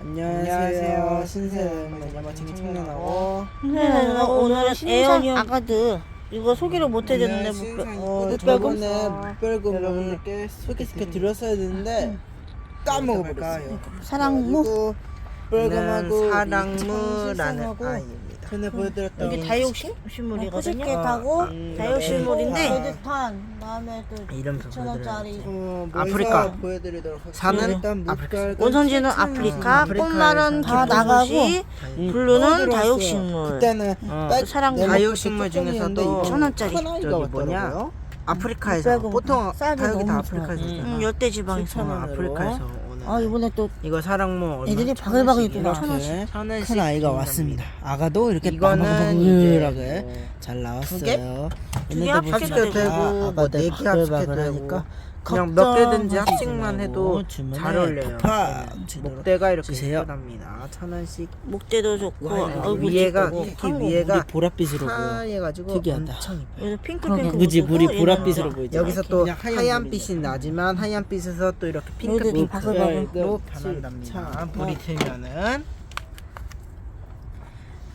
안녕하세요. 신세는 야마칭 청년하고. 네, 오늘은 에어니언 아가드 이거 소개를 못 해줬는데 어, 저번에 여러분들께 소개시켜 드렸어야 되는데 까먹어버렸어요. 사랑무 무별금하고 사랑무라는 아이입니다. 전에 보여드렸던 여기 다육신 식물이거든요. 어, 타고 음, 다육식물인데 네. 베드탄 다음에 또 이름 좀 2천 원짜리 어, 아프리카. 멀리서 보여드리도록 하겠습니다. 사는 일단 아프리카. 원선지는 아프리카, 원. 꽃말은 다 나가고 음, 또 블루는. 다육식물. 그때는 어, 백- 사랑 내놓고 다육식물 중에서도 이거 천 원짜리. 큰 아이가 저기 뭐냐? 왔더라고요. 아프리카에서 보통 쌀이 다육이 다 너무 아프리카에서 좋아. 음, 열대 지방에서. 아프리카에서 아 이번에 또 이거 사랑무 얼마? 애들이 바글바글. 천 이렇게 원씩. 천 원씩 큰 아이가. 왔습니다. 아가도 이렇게 이거는 바글바글하게 이제 잘 나왔어요. 두개 보니까 되고, 아가들 뭐 네개 바글바글 합쳐도 되고. 그냥 몇 개든지 합식만 해도 잘 어울려요. 주도록 목대가 이렇게 주세요. 예쁘답니다. 천 원씩. 목대도 좋고 얼굴 위에가 특히 위에가 물이 보랏빛으로. 하얘가지고 특이하다. 엄청 이뻐요. 여기서 핑크핑크 그지 물이 보랏빛으로 보이죠. 여기서 또 하얀. 빛이 나지만 하얀 빛에서 또 이렇게 바글바글. 변한답니다. 불이 틀면은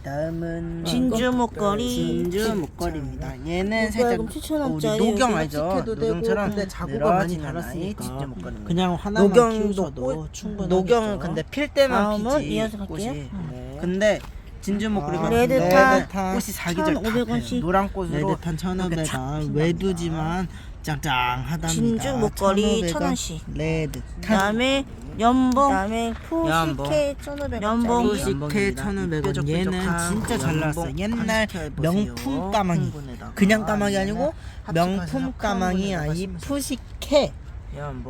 다음은 진주 목걸이. 진주 목걸이입니다. 얘는 목걸이 살짝 그럼 7,000원짜리 우리 노경 이렇게 알죠? 되고 노경처럼 근데 자국을 많이 달았으니까. 진주 목걸이입니다. 그냥 하나만 키우셔도 꽃, 충분하겠죠. 노경은 근데 필 때만 다음은 피지 이어서 갈게요. 꽃이. 네. 근데 진주 목걸이 아, 같은 레드탄. 레드탄 꽃이 사기절 다 1,500 펴요. 원씩. 노란 꽃으로 레드탄 1,500원 착 외두지만 짱짱하답니다. 진주 목걸이 1,500원. 1,000원씩. 레드탄 그다음에 연봉. 그다음에 연봉. 푸시케 1,500원짜리. 연봉 푸시- 식태 1,500원. 얘는 진짜 잘 나왔어. 옛날 명품 까마귀. 그냥 까마귀 아니고 명품 까마귀 아이 푸시케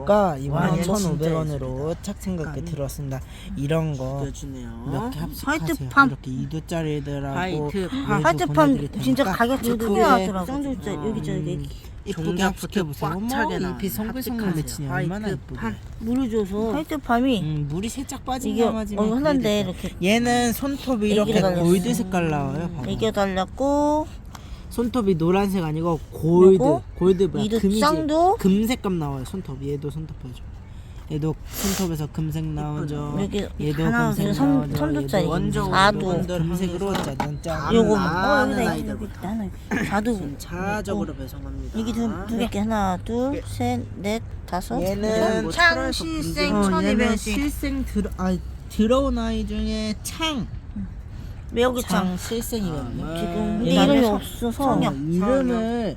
가 이번에 와, 얘 진짜 1,500원으로 착 생각게 들었습니다. 이런 거 보여주네요. 이렇게 합식하세요. 화이트팜. 이렇게 이두짜리들하고 화이트 팜. 화이트팜 진짜 가격 그 크게 하더라고 쌍둥이짜 여기 저기 이쁘게 종잡부터 합식해 보세요. 꽉 어머 차게 나오는 송글송글 합식하세요. 맺히니 얼마나. 이쁘게 물을 줘서 화이트팜이 음, 물이 살짝 빠진 이게 강아지만 어, 그래도 이렇게 얘는 손톱이 이렇게 애기가. 골드 색깔 나와요. 봐봐. 이겨 달랐고 손톱이 노란색 아니고 골드. 요거? 골드 뭐야? 이도 금이지. 쌍도? 금색감 나와요. 손톱. 얘도 손톱 보여줘. 얘도 손톱에서 금색 나오죠. 여기 얘도 하나, 금색 삼- 나오죠. 삼도짜리. 얘도 원조 사도. 원조 금색으로 짜잔 짠. 요거 아, 어 여기다 나이다 여기 보다. 있다 하나 자두 차적으로 배송합니다. 여기 두개 하나 둘셋넷 다섯 얘는 뭐 창 철에서 실생 어, 얘는 1200원씩 실생 들어 아 들어온 아이 중에 창. 매우기창 창 실생이거든요. 아, 지금 얘는 근데 이름이 성- 없어서 성형. 이름을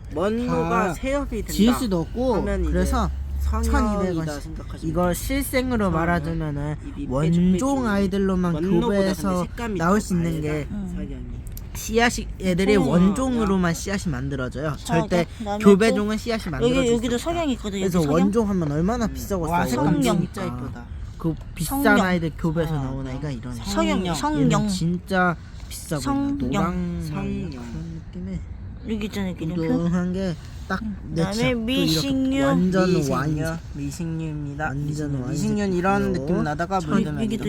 다 세협이 된다. 지을 수도 없고 하면 이제 그래서 성형이다 1200원씩 생각하시면 이걸 실생으로. 말아주면은 입이 원종. 아이들로만 원로보다 색감이 나올 더수 있는 게 석양이. 씨앗이 애들이 성형. 원종으로만 씨앗이 만들어져요. 절대 그다음에 교배종은 씨앗이 만들어져. 여기 여기도 석양이 있거든 여기 그래서 석양 원종 하면 얼마나 비싸고 와 색감 성령. 진짜 이쁘다. 그 비싼 성령. 아이들 교배에서 아, 나온 아이가 이런 애야. 성형, 얘는 성령. 진짜 비싸 보인다. 성령. 노랑 성령. 그런 느낌의 여기 있잖아 여기 이름표 우동한 게딱내 그다음에 미식류. 완전 미식류, 와인 미식류입니다. 완전 미식류. 미식류는 이런. 느낌 나다가 저 물들면 여기도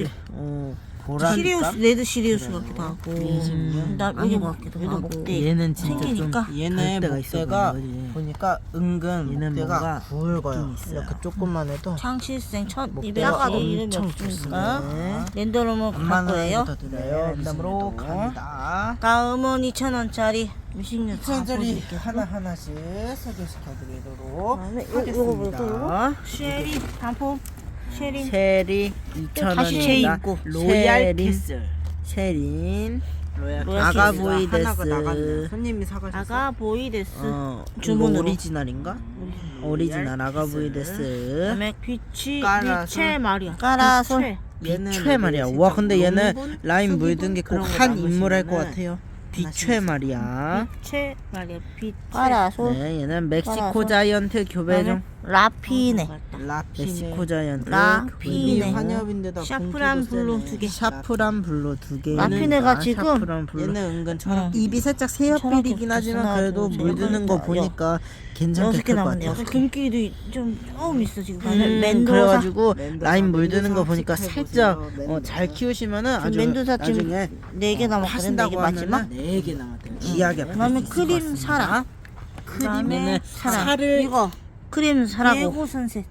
어 시리우스 레드 시리우스 같기도 하고 미식류. 나 여기 같기도 하고 목대 얘는 진짜 생기니까. 좀 얘네 갈 데가 있어 목대가 보이는 거지. 보니까 은근 얘는 목대가 굵어요. 있어요. 이렇게 조금만 해도 창실생 1200 목대가 아까도 이름이 엄청 좋습니다. 랜덤으로 갈 거예요 부터 드려요. 랜덤으로 갑니다. 다음은 2,000원짜리 미식류 다 2천짜리 보여드릴게요. 하나 하나씩 소개시켜드리도록 요- 요거? 하겠습니다. 쉐리 단품 쉐린 쉐리 다시 2,000원입니다. 있고. 로얄 캐슬. 쉐린 로얄 로얄 아가 캐슬. 보이 하나가 데스. 나갔네. 손님이 사가셨어. 아가 보이데스 어. 이거 오리지널인가? 오리지널 아가 보이 데스. 그다음에 비치. 비체 말이야 얘는 비최 말이야. 와 근데 얘는 라인 물든 게 꼭 한 인물 할 것 같아요. 비최 말이야. 비체 말이야 비체 깔아서 네, 얘는 멕시코. 자이언트 교배종. 라피네 라피네. 멕시코 자이언트. 라피네. 환엽인데다 샤프란 블루 두 개. 샤프란 블루 두 개. 라피네가 지금 샤프란 블루. 얘는 은근 철학. 입이 살짝 새옆빌이긴 하지만 그래도 물드는 거 보니까 괜찮게 클 것. 같아요. 금기도 좀 조금 있어 지금. 음, 멘도사 그래가지고 멘도사, 라인 물드는 거 보니까 살짝 어. 잘 키우시면은 아주 멘도사 지금 나중에 네개 남았거든. 네개 파신다고 마지막. 하면은 네개 남았대요. 귀하게 그다음에 크림 사라. 크림에는 사라. 살을 이거 크림 사라고. 디에고 선셋.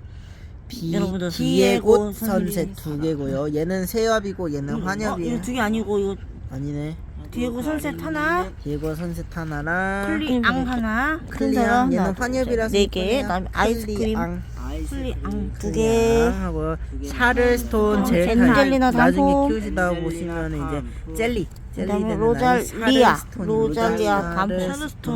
비, 여러분들 디에고 디에고 선셋 두 개고요. 얘는 세엽이고 얘는 어, 환엽이에요. 이거 두 개 아니고 이거 아니네. 디에고 선셋 하나. 디에고 선셋 하나랑 클리앙 하나. 클리앙 얘는 환엽이라서 네 개. 그다음에 아이스크림. 클리앙. 클리앙 두 개. 하고 샤를 스톤 어, 젤 젤리나 나중에. 키우시다 보시면 이제 젤리 그다음에 로잘 리아. 샤를 스톤, 로잘리아.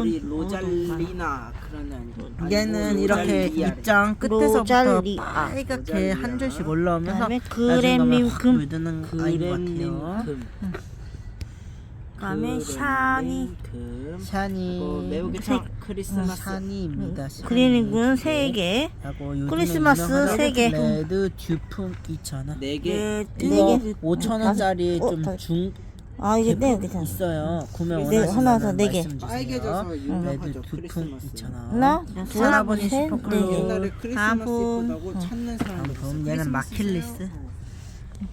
우리 로잘리나 그런 애 아니고. 얘는 이렇게 로잘리아. 입장 끝에서부터 로잘리아. 빨갛게 한 줄씩 올라오면서 그다음에. 물드는 아이인 것 그램님 같아요. 금. 그다음에 샤니. 금. 샤니 색. 차 크리스마스. 샤니입니다. 샤니. 그린군 세 개. 하고 요즘에 크리스마스 세 개. 레드 듀품 2,000원. 네 개. 네, 이거 네 개. 5,000원짜리 어, 좀 다- 중 아 이게 네 괜찮아. 있어요. 구매 네, 원하시면 하나 더, 네 개. 빨개져서 레드 유명하죠. 듀품 크리스마스. 2,000원. 하나, 할아버지 셋, 슈퍼클로. 넷. 옛날에 크리스마스 다음. 이쁘다고 찾는 있어. 그럼 얘는 마킬리스.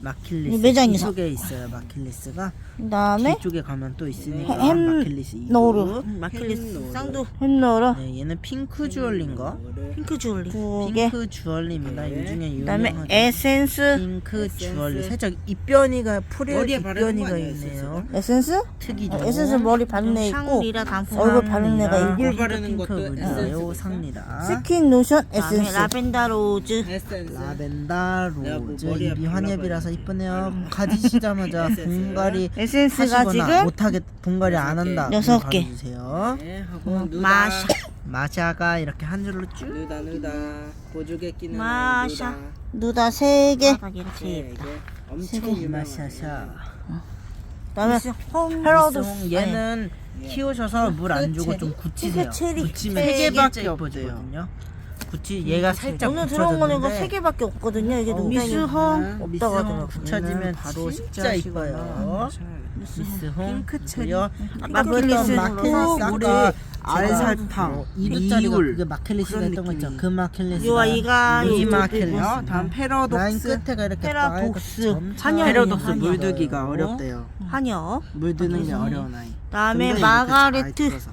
마킬리스 이 매장에서. 속에 있어요. 마킬리스가 그다음에 뒤쪽에 가면 또 있으니까 햄 마킬리스 이거. 노루. 마킬리스 쌍두. 햄노루. 네, 얘는 핑크 주얼리인가? 핑크 주얼리. 두 개. 핑크 주얼리입니다. 이 중에 그다음에 유명한 에센스. 핑크 주얼리. 살짝 입변이가 풀에 머리에 바르는 거 입변이가 있네요. 에센스? 특이죠. 어, 에센스 머리 바른 애 있고 얼굴 바른 애가 있고 얼굴 바르는 것도 에센스 요 삽니다. 스킨 로션 아, 에센스. 라벤더 로즈. 에센스. 라벤더 내가 뭐 로즈 머리에 입이 발라봐야 환엽이라서 이쁘네요. 가지시자마자 분갈이 에센스가 지금 못하게 분갈이 안 한다. 여섯 개. 주세요. 네, 하고 누다. 마샤. 마샤가 이렇게 한 줄로 쭉 누다 누다. 보조개 끼는 마샤. 누다. 누다 세 개. 네, 이게 엄청 마 유명한 샤샤 그다음에 헤러드 헤러드 얘는 키우셔서 물 안 주고 좀 굳히세요. 체리. 굳히면 세세 개밖에 없거든요. 굳히 얘가 살짝 오늘 들어온 거는 이거 세 개밖에 없거든요. 이게 어우, 미스홈 미스 없다고 홈 하더라고요. 붙여지면 바로 진짜 이뻐요. 미스 홈 핑크 체리 아까 마킬리스. 마킬리스 우리 아까 알살탕, 2루짜리가 이울. 그게 마킬리스가 그런 했던 거 있죠. 느낌이. 그 마킬리스 요아 이가 이 어, 다음 라인 패러독스. 끝에가 이렇게 페라독스. 빨갛게. 패러독스 한여. 물두기가 어렵대요. 한여. 물드는 게 어려운 아이. 근데 이렇게 마가레트. 들어서.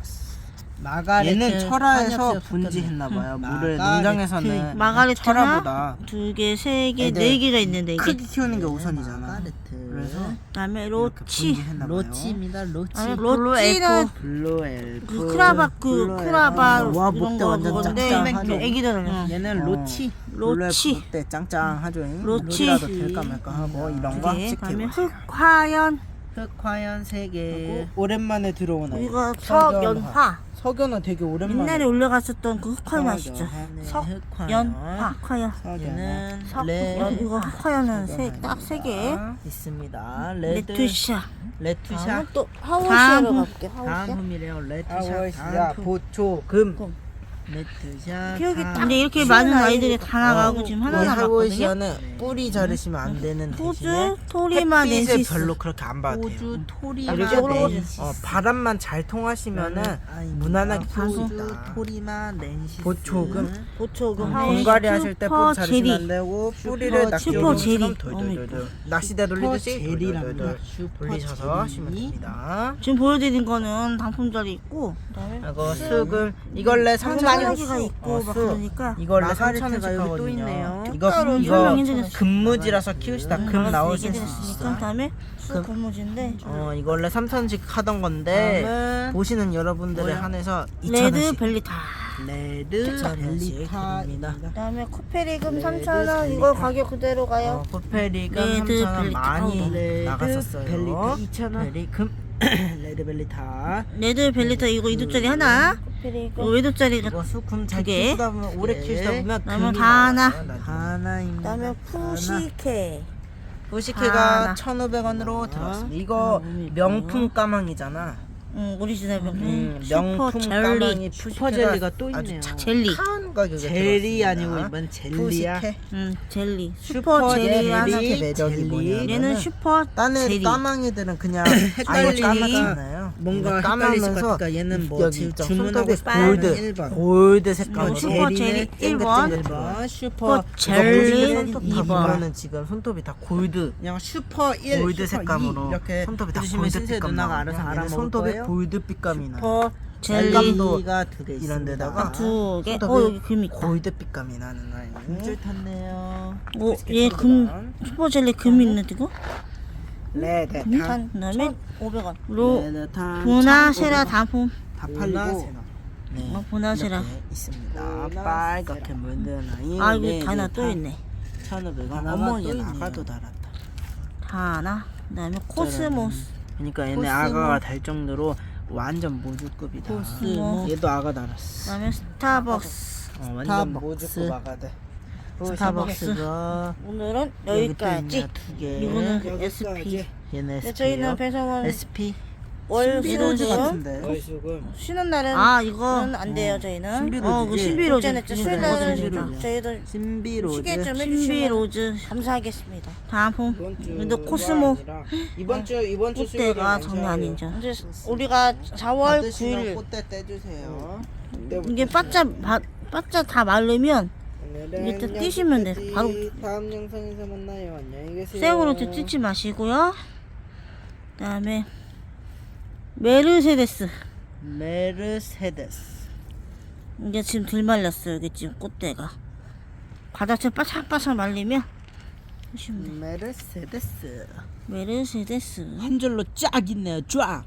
마가레트 얘는 철화에서 분지했나 봐요. 물을 마가레트. 농장에서는 마가레트나 철화보다 두 개, 세 개, 애들 네 개가 있는데 이게. 크게 키우는 게 우선이잖아. 마가레트 그래서 그다음에 이렇게 로치. 분지했나 봐요. 로치입니다. 로치. 아니, 로치는 엘프. 블루 엘프. 그 크라바 그 크라바. 와, 이런 목대 거 완전 그건데 짱짱하죠. 애기들 응. 얘는 어. 로치. 로치. 때 짱짱하죠. 로치. 로치라도 될까 말까 하고 이런 거 네, 그다음에 찍혀봐. 흑화연 흑화연 3개. 오랜만에 들어온 아이. 이거 석연화. 석연화 되게 오랜만에. 옛날에 올라갔었던 그 아시죠? 네, 석연화. 흑화연. 얘는 석레연 이거 흑화연은 세딱 세 개. 있습니다. 레드 레투샤. 레투샤. 다음은 또 다음 하우시아로 후- 갈게. 다음 하우시아. 흠이래요. 레투샤. 아워시야 다음 흠. 보초금. 기억이 다음 근데 이렇게 많은 아이들이 다 나가고 지금 하나 남았거든요. 하우시아는 뿌리 자르시면 안 되는 대신에 호주, 토리마, 햇빛을 렌시스. 별로 그렇게 안 봐도 돼요. 호주 토리마 올라오지. 렌시스. 어, 바람만 잘 통하시면은 무난하게 키울 수 호주 있다. 토리마 렌시스. 보초금. 보초금 공갈이 하실 때 슈퍼 뿌리 자르시면 안 제리. 되고 뿌리를 슈퍼 제리. 돌돌돌돌 낚시대 돌리듯이 제리랍니다. 돌돌돌 슈퍼 돌리셔서 하시면. 됩니다. 지금 보여드린 거는 단품짜리 있고 그다음에 그리고 수금 이걸래 방금 3천 원 있고 막 그러니까 마가리트가 3천 원씩 하거든요. 있네요. 이거 이거. 금무지라서 키우시다 금 나올 수 얘기 있어. 됐으니까 그 다음에 수 고무진데 어 이걸래 3천 원씩 하던 건데 보시는 여러분들에 한해서 2천 레드. 벨리타 레드 벨리타입니다. 그다음에 코페리금 3,000원 이거 가격 그대로 어, 가요. 포페리가 레드 3,000원 벨리타 많이. 레드 나갔었어요. 벨리타 2,000원. 벨리금 레드 벨리타. 레드 벨리타 이거 2도짜리 하나. 코페리금 5도짜리가 이거 수쿰 잘두 개. 키우다 보면 오래 네. 키우다 보면 그러면 금이 다 하나. 나와요, 나중에. 하나입니다. 그다음에 푸시케 부시케가 하나. 1,500원으로 들어왔습니다. 이거 음, 명품 까망이잖아. 응 오리지널 명품 음, 슈퍼 명품 젤리 까망이 슈퍼 푸시케가 젤리가 또 아주 있네요. 착- 젤리 착한 가격에 젤리 들어왔습니다. 아니고 이번 젤리야. 응 젤리 슈퍼 슈퍼 젤리 하나 젤리. 매력이 젤리. 얘는 슈퍼 젤리 까망이들은 그냥 헷갈리기 까맣잖아요. 뭔가 헷갈리실 것 같으니까 얘는 뭐 여기 지- 있죠. 주문하고 손톱에 싶으면 골드 1번. 골드 색깔 그리고 슈퍼 젤리 1번 1번 슈퍼 슈퍼 젤리 이거 2번 이거는 지금 손톱이 다 골드 그냥 슈퍼 1 골드 슈퍼 색감으로 2 이렇게 손톱이 다 해주시면 골드 신세 빛감 누나가. 알아서 얘는 알아먹을 손톱에 거예요. 골드 빛감이 나요. 슈퍼 젤리 젤리가 두개 있습니다. 이런데다가 두 개 어 여기 금 있다 골드 빛감이 나는 아이. 금줄 탔네요. 오 얘 금 슈퍼 젤리 금 있네 이거 레드 금 그다음에 500원 로 레드 타 보나세라 단품 다 보나 팔리고 세나. 네. 어 보나세라 이렇게 있습니다. 보나 빨갛게 아이. 아 네, 이거 네, 또다 있네 1,500원. 어머 어머 얘얘 나가도 달았다. 하나 그다음에 코스모스 그러니까 얘네 코스모. 아가가 달 정도로 완전 모주급이다. 코스모 얘도 아가 달았어. 그다음에 스타벅스 어, 완전 스타벅스. 모주급 아가들. 스타벅스. 스타벅스가 오늘은 여기 여기까지 있네요, 두 개. 이거는 여기까지. SP 얘네 네, SP요. 저희는 배송은 SP 월 신비로즈 수요일 같은데. 월수금. 쉬는 날은 아 이거 안 돼요 저희는 신비로즈지? 어, 그 신비로즈 네, 쉬는 날은 신비로즈. 저희도 신비로즈. 시계 좀 해주시면 신비로즈 감사하겠습니다 이번 다음 주또 코스모 이번 주 이번 주 꽃대가 장난 아니죠 이제 우리가 4월 받으시면 9일 꽃대 떼주세요. 이게 바짜 바, 바짜 다 마르면 이게 또 띄시면 돼. 바로 다음 영상에서 만나요. 안녕히 계세요. 생으로 뜯지 마시고요 그다음에 메르세데스 메르세데스. 이게 지금 덜 말렸어요 여기 지금 꽃대가 바닥에 바삭바삭 말리면 하시면 돼 메르세데스. 메르세데스 한 줄로 쫙 있네요. 쫙.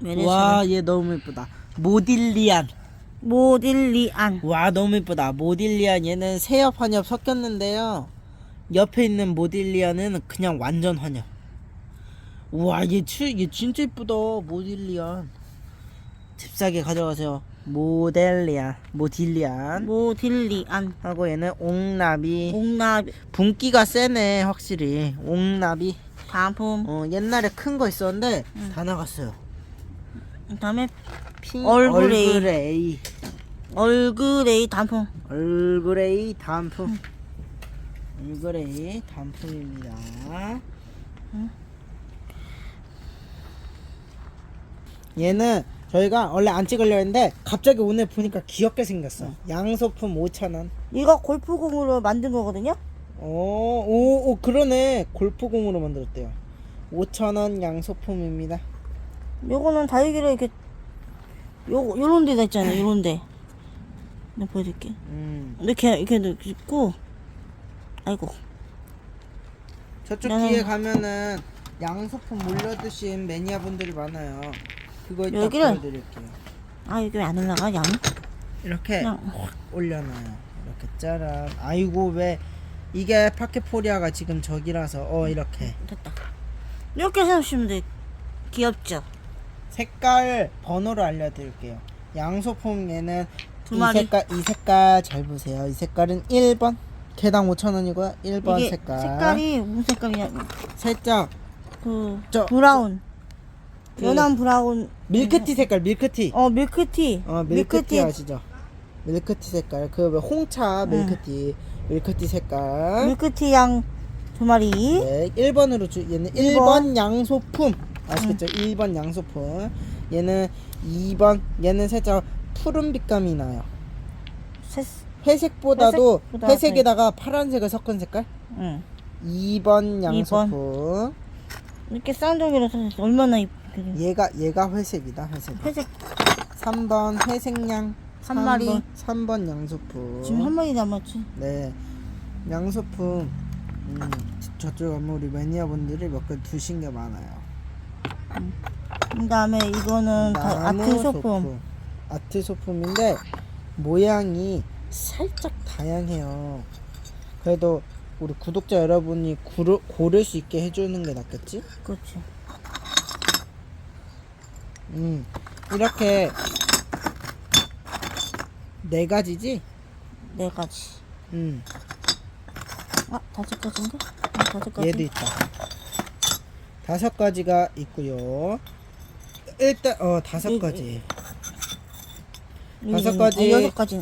메르세데스 와, 얘 너무 예쁘다. 모딜리안. 모딜리안 와, 너무 예쁘다. 모딜리안 얘는 새엽 환엽 섞였는데요. 옆에 있는 모딜리안은 그냥 완전 환엽. 와, 얘, 추, 얘 진짜 예쁘다. 모딜리안. 집사게 가져가세요. 모델리안, 모딜리안. 모딜리안 하고 얘는 옥나비. 옥나비 분기가 세네, 확실히. 옥나비. 단품 어, 옛날에 큰 거 있었는데 다 나갔어요. 그다음에 핑 얼그레이. 얼그레이. 얼그레이 단품 얼그레이 단품. 얼그레이 단품입니다. 얘는 저희가 원래 안 찍으려 했는데 갑자기 오늘 보니까 귀엽게 생겼어. 양소품 5,000원. 이거 골프공으로 만든 거거든요 오, 오, 오, 그러네. 골프공으로 만들었대요. 5,000원 양소품입니다. 요거는 다육이를 이렇게 요 요런 데다 있잖아요 요런 데 내가 보여드릴게 음. 이렇게 이렇게 이렇게 있고 아이고 저쪽 나는- 뒤에 가면은 양소품 몰려 드신 매니아 분들이 많아요. 그거 이따 여기를? 보여드릴게요. 아 이게 왜안 올라가 양 이렇게 그냥 확 올려놔요. 이렇게 짜란. 아이고 왜 이게 파케포리아가 지금 저기라서 어 이렇게 됐다 이렇게 해주시면 돼 귀엽죠 색깔 번호를 알려드릴게요. 양소품 얘는 두 이 마리. 색깔 이 색깔 잘 보세요. 이 색깔은 1번 개당 5,000원이고요. 1번 이게 색깔. 색깔이 무슨 색깔이냐 살짝 그 저- 브라운 그- 연한 브라운 밀크티 색깔 밀크티. 어 밀크티 어 밀크티 아시죠? 밀크티 색깔 그 홍차 밀크티 밀크티 색깔 밀크티 양 두 마리 네 1번으로 주 얘는 1번, 양소품 아시겠죠? 1번 양소품 얘는 2번 얘는 살짝 푸른 빛감이 나요. 셋, 회색 보다도 회색보다 회색 에다가 파란색을 섞은 색깔? 응. 2번 양소품 이렇게 쌍둥이로 써서 얼마나 이쁘게 얘가 얘가 회색이다 회색 회색. 3번 회색양. 한 마리. 3번 양소품 지금 한 마리 남았지? 네. 양소품. 음, 저쪽 가면 우리 매니아분들이 몇 개 두신 게 많아요 그 다음에 이거는 다 아트 소품 아트 소품인데 모양이 살짝 다양해요. 그래도 우리 구독자 여러분이 고르, 고를 수 있게 해주는 게 낫겠지? 그렇지. 음 이렇게 네 가지지? 네 가지. 음 아 다섯 가지인가? 아, 다섯 가지. 얘도 있다. 다섯 가지가 있고요. 일단 어 다섯 이- 가지. 여기 다섯. 가지. 아, 여섯 가지.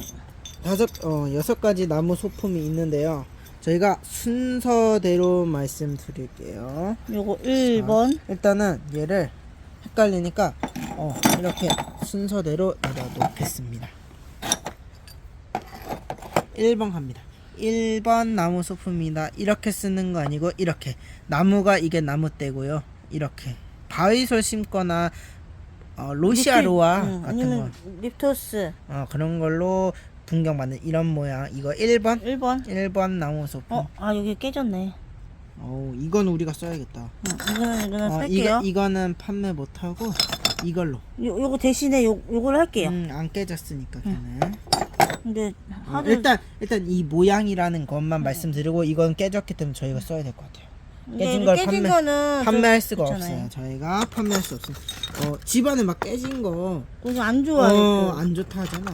다섯 어 여섯 가지 나무 소품이 있는데요. 저희가 순서대로 말씀드릴게요. 요거 1번. 일단은 얘를 헷갈리니까 어 이렇게 순서대로 내려놓겠습니다. 1번 갑니다. 1번 나무 소품이다. 이렇게 쓰는 거 아니고 이렇게 나무가 이게 나무대고요. 이렇게 바위솔 심거나 어, 로시아로아 응, 같은 거 아니면 립토스. 어, 그런 걸로 분경받는 이런 모양 이거 1번 1번. 1번 나무 소품 어, 아 여기 깨졌네. 어 이건 우리가 써야겠다 응, 이거는 이거는 어, 살게요. 이거, 이거는 판매 못 하고 이걸로 요 요거 대신에 요 요걸 할게요. 음, 안 깨졌으니까 걔는 근데 어, 하도 일단 일단 이 모양이라는 것만 말씀드리고 이건 깨졌기 때문에 저희가 써야 될 것 같아요 근데 깨진 걸 깨진 판매- 거는 판매할 좀 수가. 없어요 저희가 판매할 수 없어요 어, 집안에 막 깨진 거 그거 안 좋아요. 어, 또. 안 좋다 하잖아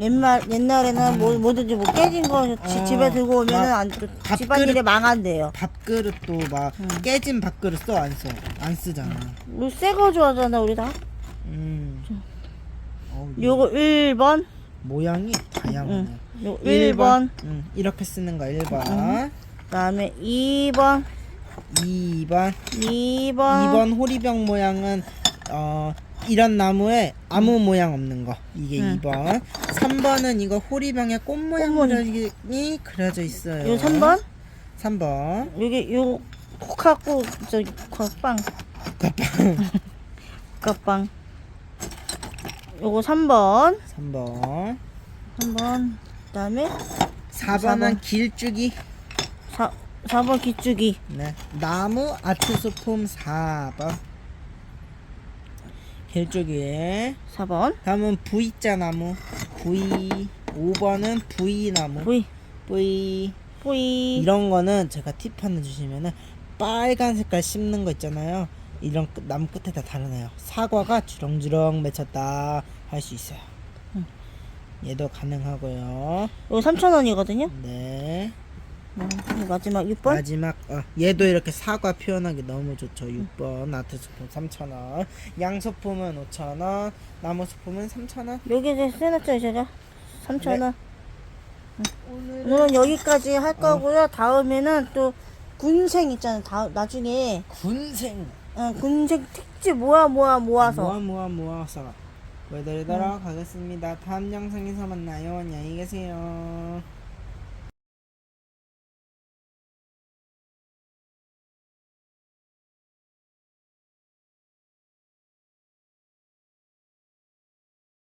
옛날 옛날에는 뭐 뭐든지 뭐 깨진 거 지- 어, 집에 들고 오면은 막안 밥그릇- 집안일에 망한대요. 밥그릇도 막 깨진 밥그릇 써 안 써? 안 쓰잖아 우리 새거 좋아하잖아 우리 다. 음. 어우, 이 요거 1번. 모양이 다양하네. 응. 요 1번. 응, 이렇게 쓰는 거 1번. 그다음에 2번. 2번. 2번. 2번 호리병 모양은 어 이런 나무에 아무 모양 없는 거. 이게 응. 2번. 3번은 이거 호리병에 꽃 모양 꽃 모양. 그려이 그려져 있어요. 요 3번. 3번. 여기 요 코카고 저기 컵빵. 컵빵. 요거 3번. 3번. 3번. 그다음에 4번은 길쭉이. 4 4번 기쭉이. 네. 나무 아트 소품 4번. 길쭉이. 4번. 다음은 V자 나무. V. 5번은 V 나무. 보이. V. 보이. 이런 거는 제가 팁 하나 주시면은 빨간 색깔 씹는 거 있잖아요. 이런 끝- 나무 끝에 다 달아놔요. 사과가 주렁주렁 맺혔다 할 수 있어요. 얘도 가능하고요. 요거 3,000원이거든요. 네. 마지막 6번. 마지막 어, 얘도 이렇게 사과 표현하기 너무 좋죠. 6번 아트 소품 3,000원. 양 소품은 5,000원. 나무 소품은 3,000원. 여기 이제 써놨죠 제가 3,000원. 오늘 오늘은 여기까지 할 거고요. 다음에는 또 군생 있잖아요. 다 나중에 군생 어, 군생 특집 모아 모아 모아서 모아 모아 모아서 보여드리도록 하겠습니다. 다음 영상에서 만나요. 안녕히 계세요.